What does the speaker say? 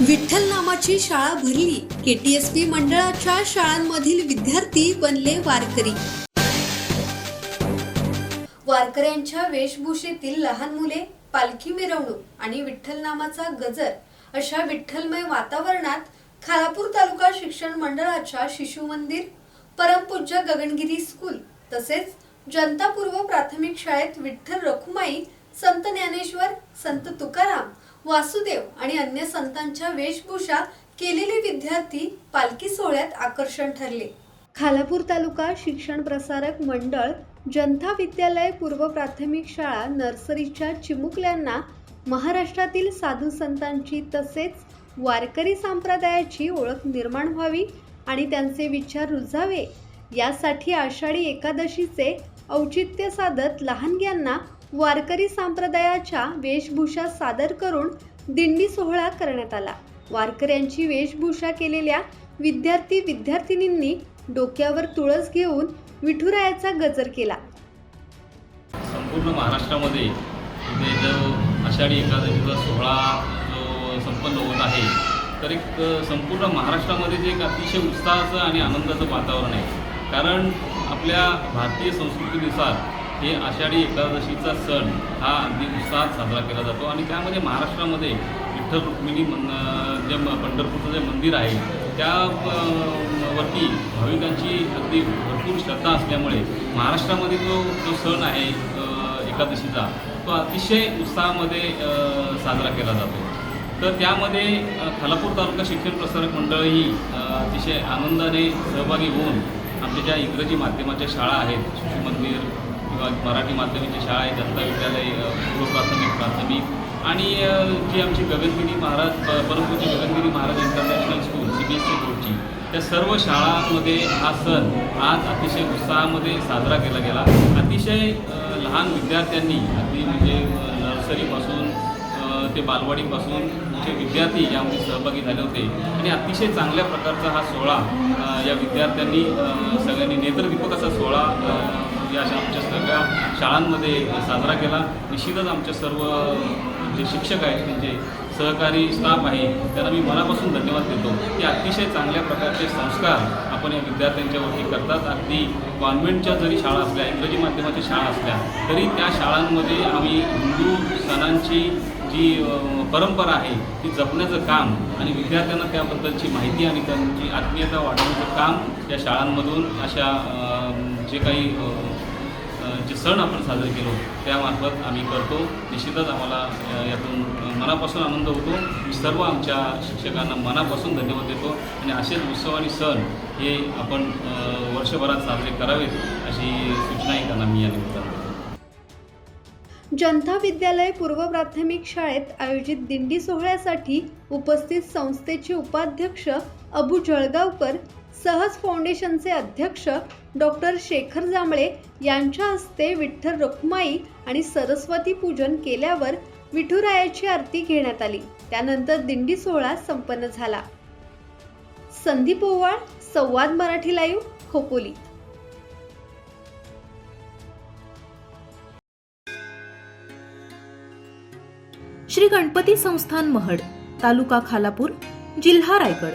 विठ्ठल नामाची शाळा भरली. केटीएसपी मंडळाच्या शाळांमधील विद्यार्थी बनले वारकरी. वारकऱ्यांच्या वेशभूषेतील लहान मुले पालखी मिरवणूक आणि विठ्ठल नामाचा गजर अशा विठ्ठलमय वातावरणात खालापूर तालुका शिक्षण मंडळाच्या शिशु मंदिर परमपूज्य गगनगिरी स्कूल तसेच जनतापूर्व प्राथमिक शाळेत विठ्ठल रखुमाई संत ज्ञानेश्वर संत तुकाराम वासुदेव आणि अन्य संतांच्या वेशभूषा केलेले विद्यार्थी पालखी सोहळ्यात आकर्षण ठरले. खालापूर तालुका शिक्षण प्रसारक मंडळ जनता विद्यालय पूर्व प्राथमिक शाळा नर्सरीच्या चिमुकल्यांना महाराष्ट्रातील साधू संतांची तसेच वारकरी संप्रदायाची ओळख निर्माण व्हावी आणि त्यांचे विचार रुजावे यासाठी आषाढी एकादशीचे औचित्य साधत लहानग्यांना वारकरी संप्रदायाच्या वेशभूषा सादर करून दिंडी सोहळा करण्यात आला. वारकऱ्यांची वेशभूषा केलेल्या विद्यार्थी विद्यार्थिनींनी डोक्यावर तुळस घेऊन विठुरायाचा गजर केला. संपूर्ण महाराष्ट्रामध्ये इथे जो आषाढी एकादशीचा सोहळा जो संपन्न होत आहे तर एक संपूर्ण महाराष्ट्रामध्ये जे एक अतिशय उत्साहाचं आणि आनंदाचं वातावरण आहे. कारण आपल्या भारतीय संस्कृतीनुसार हे आषाढी एकादशीचा सण हा अगदी उत्साहात साजरा केला जातो. आणि त्यामध्ये महाराष्ट्रामध्ये विठ्ठल रुक्मिणी मन जे म- पंढरपूरचं जे मंदिर आहे त्या वरती भाविकांची अगदी भरपूर श्रद्धा असल्यामुळे महाराष्ट्रामध्ये जो जो सण आहे एकादशीचा. तो अतिशय उत्साहामध्ये साजरा केला जातो. तर त्यामध्ये खालापूर तालुका शिक्षण प्रसारक मंडळही अतिशय आनंदाने सहभागी होऊन आमच्या ज्या इंग्रजी माध्यमाच्या शाळा आहेत शिशु मंदिर मराठी माध्यमाची शाळा आहे दत्ता विद्यालय पूर्वप्राथमिक प्राथमिक प्राथमिक आणि जी आमची गगनगिरी महाराज परंतु जी Gagangiri Maharaj international school C B S C बोर्डची त्या सर्व शाळांमध्ये हा सण आज अतिशय उत्साहामध्ये साजरा केला गेला. अतिशय लहान विद्यार्थ्यांनी अगदी म्हणजे नर्सरीपासून ते बालवाडीपासून जे विद्यार्थी यामध्ये सहभागी झाले होते. आणि अतिशय चांगल्या प्रकारचा हा सोहळा या विद्यार्थ्यांनी सगळ्यांनी या अशा आमच्या सगळ्या शाळांमध्ये साजरा केला. निश्चितच आमच्या सर्व जे शिक्षक आहेत त्यांचे सहकारी स्टाफ आहे त्यांना मी मनापासून धन्यवाद देतो. की अतिशय चांगल्या प्रकारचे संस्कार आपण या विद्यार्थ्यांच्यावरती करतात. अगदी कॉन्व्हेंटच्या जरी शाळा असल्या इंग्रजी माध्यमाच्या शाळा असल्या तरी त्या शाळांमध्ये आम्ही हिंदू सणांची जी परंपरा आहे ती जपण्याचं काम आणि विद्यार्थ्यांना त्याबद्दलची माहिती आणि त्यांची आत्मीयता वाढवण्याचं काम या शाळांमधून अशा जे काही सण आपण साजरे केलो त्यामार्फत आम्ही करतो. निश्चितच आम्हाला यातून मनापासून आनंद होतो. मी सर्व आमच्या शिक्षकांना मनापासून धन्यवाद देतो आणि असेच उत्सव आणि सण हे आपण वर्षभरात साजरे करावेत अशी सूचनाही त्यांना मी या निमित्तानं जनता विद्यालय पूर्व प्राथमिक शाळेत आयोजित दिंडी सोहळ्यासाठी उपस्थित संस्थेचे उपाध्यक्ष अबू जळगावकर सहज फाउंडेशनचे अध्यक्ष डॉक्टर शेखर जांभळे यांच्या हस्ते विठ्ठल रखुमाई आणि सरस्वती पूजन केल्यावर विठुरायाची आरती घेण्यात आली. त्यानंतर दिंडी सोहळा संपन्न झाला. संदीप ओवाळ संवाद मराठी लाईव्ह खोपोली. श्री गणपती संस्थान महड तालुका खालापूर जिल्हा रायगड.